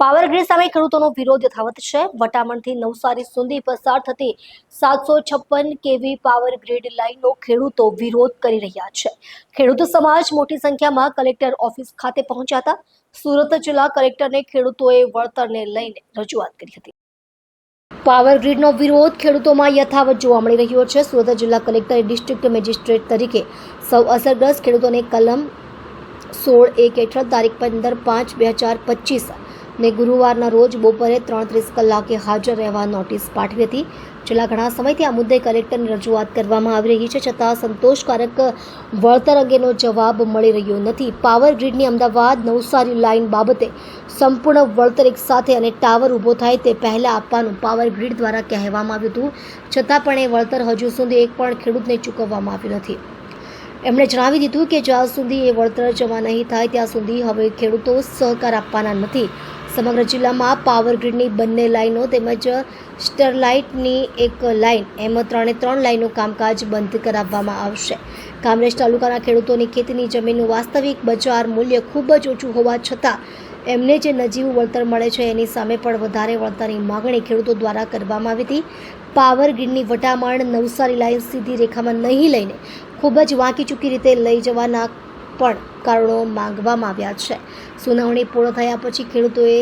Power grid સામે ખેડૂતોનો વિરોધ યથાવત છે. વટામણથી નવસારી સુધી પસાર થતી સાતસો છપ્પન કેવી પાવર ગ્રીડ લાઇનનો ખેડૂતો વિરોધ કરી રહ્યા છે. ખેડૂત સમાજ મોટી સંખ્યામાં કલેક્ટર ઓફિસ ખાતે પહોંચ્યા હતા સુરત જિલ્લા કલેક્ટરને ખેડૂતોએ વળતરને લઈને રજૂઆત કરી હતી. પાવર ગ્રીડનો વિરોધ ખેડૂતોમાં યથાવત જોવા મળી રહ્યો છે. સુરત જિલ્લા કલેક્ટરે ડિસ્ટ્રિક્ટ મેજિસ્ટ્રેટ તરીકે સૌ અસરગ્રસ્ત ખેડૂતોને કલમ સોળ એક હેઠળ તારીખ પંદર પાંચ બે હજાર પચીસ ને ગુરુવારના રોજ બપોરે ત્રણ ત્રીસ કલાકે હાજર રહેવા નોટિસ પાઠવી હતી. છેલ્લા ઘણા સમયથી આ મુદ્દે કલેક્ટરની રજૂઆત કરવામાં આવી રહી છે, છતાં સંતોષકારક વળતર અંગેનો જવાબ મળી રહ્યો નથી. પાવર ગ્રીડની અમદાવાદ નવસારી લાઇન બાબતે સંપૂર્ણ વળતર એક સાથે અને ટાવર ઊભો થાય તે પહેલાં આપવાનું પાવર ગ્રીડ દ્વારા કહેવામાં આવ્યું હતું. છતાં પણ એ વળતર હજુ સુધી એક પણ ખેડૂતને ચૂકવવામાં આવ્યું નથી. એમણે જણાવી દીધું કે જ્યાં સુધી એ વળતર જમા નહીં થાય ત્યાં સુધી હવે ખેડૂતો સહકાર આપવાના નથી. સમગ્ર જિલ્લામાં પાવર ગ્રીડની બંને લાઇનો તેમજ સ્ટરલાઇટની એક લાઇન એમ ત્રણે ત્રણ લાઇનો કામકાજ બંધ કરાવવામાં આવશે. કામરેજ તાલુકાના ખેડૂતોની ખેતીની જમીનનું વાસ્તવિક બજાર મૂલ્ય ખૂબ જ ઓછું હોવા છતાં એમને જે નજીવું વળતર મળે છે એની સામે પણ વધારે વળતરની માગણી ખેડૂતો દ્વારા કરવામાં આવી હતી. પાવર ગ્રીડની વટામણ નવસારી લાઇન સીધી રેખામાં નહીં લઈને ખૂબ જ વાંકી ચૂકી રીતે લઈ જવાના પણ કારણો માંગવામાં આવ્યા છે. સુનાવણી પૂર્ણ થયા પછી ખેડૂતોએ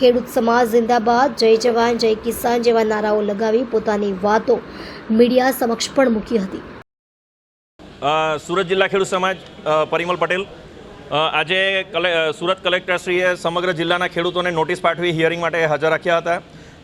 ખેડૂત સમાજ જિંદાબાદ, જય જવાન, જય કિસાન જેવા નારાઓ લગાવી પોતાની વાતો મીડિયા સમક્ષ પણ મૂકી હતી. સુરત જિલ્લા ખેડૂત સમાજ પરિમલ પટેલ. આજે કલે સુરત કલેક્ટરશ્રીએ સમગ્ર જિલ્લાના ખેડૂતોને નોટિસ પાઠવી હિયરિંગ માટે હાજર રાખ્યા હતા.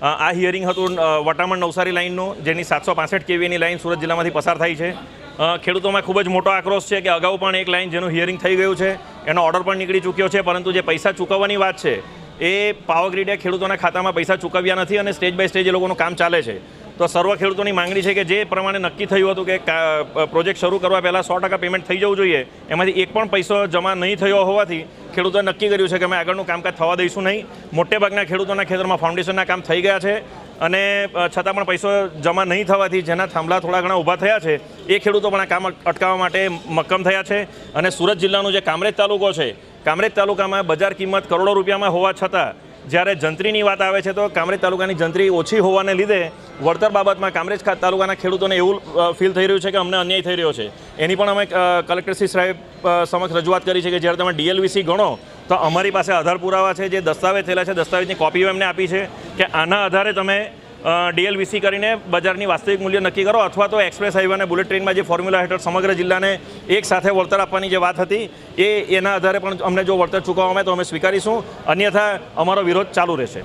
આ હિયરિંગ હતું વટામણ નવસારી લાઇનનું, જેની સાતસો પાસઠ કેવીની લાઇન સુરત જિલ્લામાંથી પસાર થાય છે. ખેડૂતોમાં ખૂબ જ મોટો આક્રોશ છે કે અગાઉ પણ એક લાઇન જેનું હિયરિંગ થઈ ગયું છે, એનો ઓર્ડર પણ નીકળી ચૂક્યો છે, પરંતુ જે પૈસા ચૂકવવાની વાત છે, એ પાવર ગ્રીડે ખેડૂતોના ખાતામાં પૈસા ચૂકવ્યા નથી અને સ્ટેજ બાય સ્ટેજ એ લોકોનું કામ ચાલે છે. તો સર્વ ખેડૂતોની માંગણી છે કે જે પ્રમાણે નક્કી થયું હતું કે કા- પ્રોજેક્ટ શરૂ કરવા પહેલાં સો ટકા પેમેન્ટ થઈ જવું જોઈએ, એમાંથી એક પણ પૈસો જમા નહીં થયો હોવાથી ખેડૂતોએ નક્કી કર્યું છે કે અમે આગળનું કામકાજ થવા દઈશું નહીં. મોટેભાગના ખેડૂતોના ખેતરમાં ફાઉન્ડેશનના કામ થઈ ગયા છે. અને છતાં પણ પૈસો જમા નહીં થવાથી જેના થાંભલા થોડા ઘણા ઊભા થયા છે, એ ખેડૂતો પણ આ કામ અટકાવવા માટે મક્કમ થયા છે. અને સુરત જિલ્લાનું જે કામરેજ તાલુકો છે, કામરેજ તાલુકામાં બજાર કિંમત કરોડો રૂપિયામાં હોવા છતાં, જ્યારે જંત્રીની વાત આવે છે તો કામરેજ તાલુકાની જંત્રી ઓછી હોવાને લીધે, વળતર બાબતમાં કામરેજ ખાત તાલુકાના ખેડૂતોને એવું ફીલ થઈ રહ્યું છે કે અમને અન્યાય થઈ રહ્યો છે. એની પણ અમે કલેક્ટરશ્રી સાહેબ સમક્ષ રજૂઆત કરી છે કે જ્યારે તમે ડીએલવીસી ગણો તો અમારી પાસે આધાર પુરાવા છે, જે દસ્તાવેજ થયેલા છે, દસ્તાવેજની કોપીઓ એમને આપી છે કે આના આધારે તમે ડીએલવીસી કરીને બજારની વાસ્તવિક મૂલ્ય નક્કી કરો અથવા તો એક્સપ્રેસ હાઈવે અને બુલેટ ટ્રેનમાં જે ફોર્મ્યુલા હેઠળ સમગ્ર જિલ્લાને એક સાથે વળતર આપવાની જે વાત હતી, એ એના આધારે પણ અમને જો વળતર ચૂકવવામાં આવે તો અમે સ્વીકારીશું. અન્યથા અમારો વિરોધ ચાલુ રહેશે.